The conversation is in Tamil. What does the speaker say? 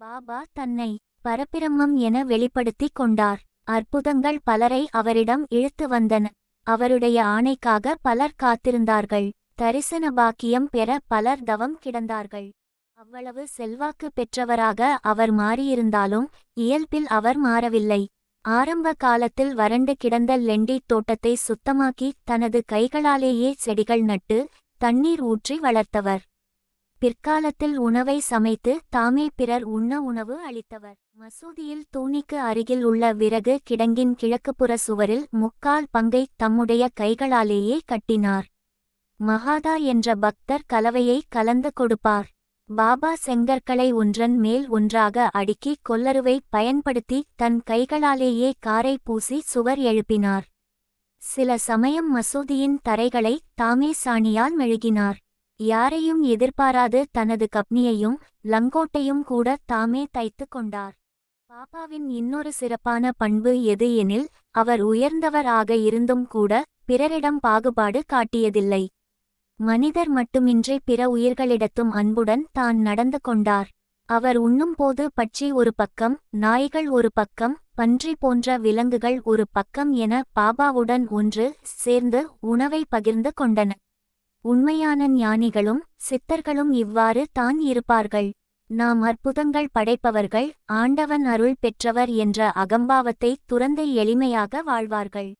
பாபா தன்னை பரபிரம்மம் என வெளிப்படுத்திக் கொண்டார். அற்புதங்கள் பலரை அவரிடம் இழுத்து வந்தன. அவருடைய ஆணைக்காக பலர் காத்திருந்தார்கள். தரிசன பாக்கியம் பெற பலர் தவம் கிடந்தார்கள். அவ்வளவு செல்வாக்கு பெற்றவராக அவர் மாறியிருந்தாலும் இயல்பில் அவர் மாறவில்லை. ஆரம்ப காலத்தில் வறண்டு கிடந்த லெண்டி தோட்டத்தை சுத்தமாக்கி தனது கைகளாலேயே செடிகள் நட்டு தண்ணீர் ஊற்றி வளர்த்தவர். பிற்காலத்தில் உணவை சமைத்து தாமே பிறர் உண்ண உணவு அளித்தவர். மசூதியில் தூணிக்கு அருகில் உள்ள விறகு கிடங்கின் கிழக்குப்புற சுவரில் முக்கால் பங்கை தம்முடைய கைகளாலேயே கட்டினார். மகாதா என்ற பக்தர் கலவையை கலந்து கொடுப்பார். பாபா செங்கற்களை ஒன்றன் மேல் ஒன்றாக அடுக்கி கொல்லருவை பயன்படுத்தி தன் கைகளாலேயே காரை பூசி சுவர் எழுப்பினார். சில சமயம் மசூதியின் தரைகளை தாமே சாணியால் மெழுகினார். யாரையும் எதிர்பாராது தனது கப்னியையும் லங்கோட்டையும் கூட தாமே தைத்து கொண்டார். பாபாவின் இன்னொரு சிறப்பான பண்பு எது எனில் அவர் உயர்ந்தவராக இருந்தும் கூட பிறரிடம் பாகுபாடு காட்டியதில்லை. மனிதர் மட்டுமின்றி பிற உயிர்களிடத்தும் அன்புடன் தான் நடந்து கொண்டார். அவர் உண்ணும்போது பட்சி ஒரு பக்கம் நாய்கள் ஒரு பக்கம் பன்றி போன்ற விலங்குகள் ஒரு பக்கம் என பாபாவுடன் ஒன்று சேர்ந்து உணவை பகிர்ந்து கொண்டன. உண்மையான ஞானிகளும் சித்தர்களும் இவ்வாறு தான் இருப்பார்கள். நாம் அற்புதங்கள் படைப்பவர்கள் ஆண்டவன் அருள் பெற்றவர் என்ற அகம்பாவத்தை துறந்து எளிமையாக வாழ்வார்கள்.